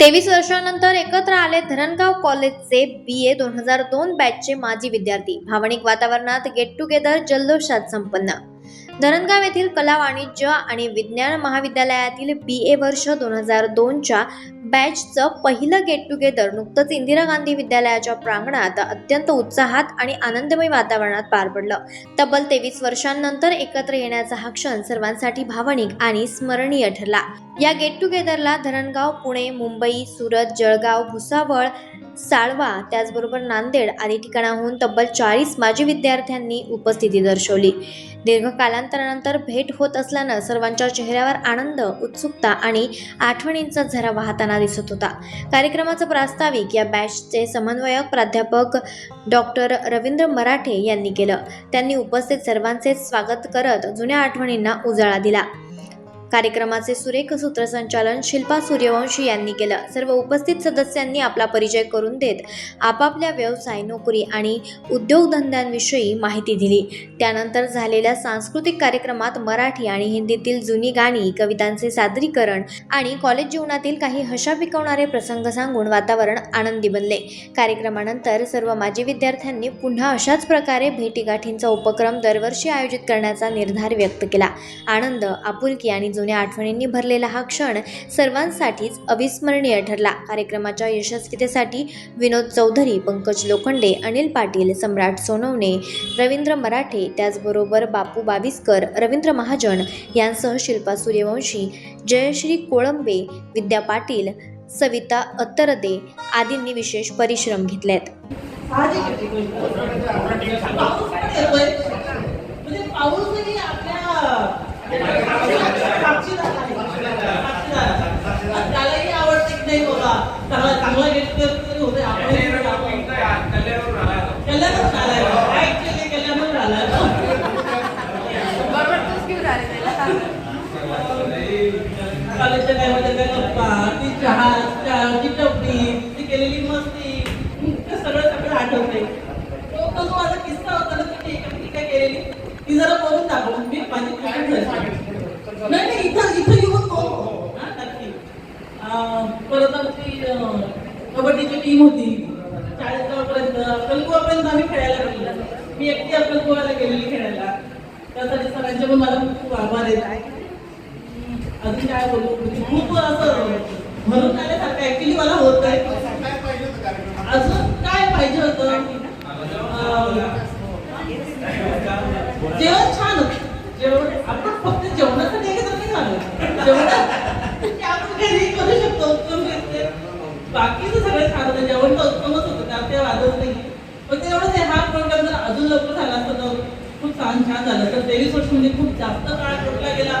तेवीस वर्षानंतर एकत्र आले धरणगाव कॉलेजचे बी ए दोन हजार दोन बॅचचे माजी विद्यार्थी. भावनिक वातावरणात गेट टुगेदर जल्लोषात संपन्न. धरणगाव येथील कला वाणिज्य आणि विज्ञान महाविद्यालयातील बी ए वर्ष दोन हजार दोनच्या बॅचचं पहिलं गेट टुगेदर नुकतंच इंदिरा गांधी विद्यालयाच्या प्रांगणात अत्यंत उत्साहात आणि आनंदमय वातावरणात पार पडलं. तब्बल तेवीस वर्षांनंतर एकत्र येण्याचा हा क्षण सर्वांसाठी भावनिक आणि स्मरणीय ठरला. या गेट टुगेदरला धरणगाव पुणे मुंबई सुरत जळगाव भुसावळ साळवा त्याचबरोबर नांदेड आदी ठिकाणाहून तब्बल चाळीस माजी विद्यार्थ्यांनी उपस्थिती दर्शवली. दीर्घ कालांतरानंतर भेट होत असल्यानं सर्वांच्या चेहऱ्यावर आनंद उत्सुकता आणि आठवणींचा झरा वाहताना दिसत होता. कार्यक्रमाचं प्रास्ताविक या बॅचचे समन्वयक प्राध्यापक डॉक्टर रवींद्र मराठे यांनी केलं. त्यांनी उपस्थित सर्वांचे स्वागत करत जुन्या आठवणींना उजाळा दिला. कार्यक्रमाचे सुरेख सूत्रसंचालन शिल्पा सूर्यवंशी यांनी केलं. सर्व उपस्थित सदस्यांनी आपला परिचय करून देत आपापल्या व्यवसाय नोकरी आणि उद्योगधंद्यांविषयी माहिती दिली. त्यानंतर झालेल्या सांस्कृतिक कार्यक्रमात मराठी आणि हिंदीतील जुनी गाणी कवितांचे सादरीकरण आणि कॉलेज जीवनातील काही हशा पिकवणारे प्रसंग सांगून वातावरण आनंदी बनले. कार्यक्रमानंतर सर्व माजी विद्यार्थ्यांनी पुन्हा अशाच प्रकारे भेटीगाठींचा उपक्रम दरवर्षी आयोजित करण्याचा निर्धार व्यक्त केला. आनंद आपुलकी आणि जुन्या आठवणींनी भरलेला हा क्षण सर्वांसाठीच अविस्मरणीय ठरला. कार्यक्रमाच्या यशस्वीतेसाठी विनोद चौधरी पंकज लोखंडे अनिल पाटील सम्राट सोनवणे रवींद्र मराठे त्याचबरोबर बापू बाविस्कर रवींद्र महाजन यांसह शिल्पा सूर्यवंशी जयश्री कोळंबे विद्या पाटील सविता अत्तरदे आदींनी विशेष परिश्रम घेतलेत. साहजिक आहे ती गोष्ट. पाऊस पण येतोय. म्हणजे पाऊस जरी आपल्या साक्षीदार आहे. साक्षीदार आहे. त्यालाही आवडतं की नाही बाबा चांगला चांगला गेट तरी होतोय आपण कल्याणच आलाय ऍक्च्युली कल्याणच आलाय कॉलेजच्या टायमाच्या त्या गप्पा ती चहा चहाची टपडी ती केलेली मस्ती. ते सगळं सगळं आठवते तो तो जो माझा किस्सा होता ना ती एका काय केलेली? ती जरा बोलून दाखव. मी माझी कुठून नाही नाही इथं इथं येऊन बोल. नक्की. परत आमची कबड्डीची टीम होती. चाळीसगावपर्यंत अक्कलकुवापर्यंत आम्ही खेळायला गेलो मी एकटी अक्कलकुवाला गेलेली खेळायला. त्यासाठी सगळ्यांचे पण मला खूप आभार आहेत. अजून काय बोलू? म्हणजे खूप असं म्हणून आल्यासारखं ऍक्च्युली मला होत आहे अजून काय पाहिजे होतं? जेवण छान होत. जेवण आपण फक्त जेवणासाठी एकत्र नाही झालं. जेवणात आपण घरी करू शकतो उत्तम बाकीचं सगळं छान होतं. जेवण तर उत्तमच होतं त्यात ते वादच नाही. फक्त एवढं हा प्रोग्राम जर अजून लवकर झाला असतं तर खूप छान छान झालं. तर तेवीस वर्ष म्हणजे खूप जास्त काळ कुठला गेला.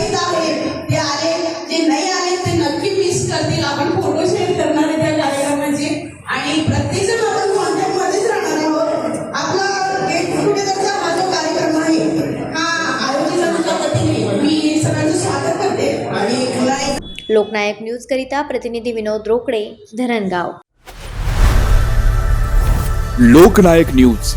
आहेत, ते आले. जे नाही आले ते नक्की मिस करतील. आपण फोटो शेअर करणार आहे त्या कार्यक्रमाचे. आणि प्रत्येक जण आपण कॉन्टॅक्ट मध्येच राहणार आहोत. आपला गेट टुगेदरचा हा जो कार्यक्रम आहे हा आयोजकांच्या वतीने मी सगळ्यांचं स्वागत करते. आणि पुन्हा एक लोकनायक न्यूज करिता प्रतिनिधी विनोद रोकडे धरणगाव. लोकनायक न्यूज.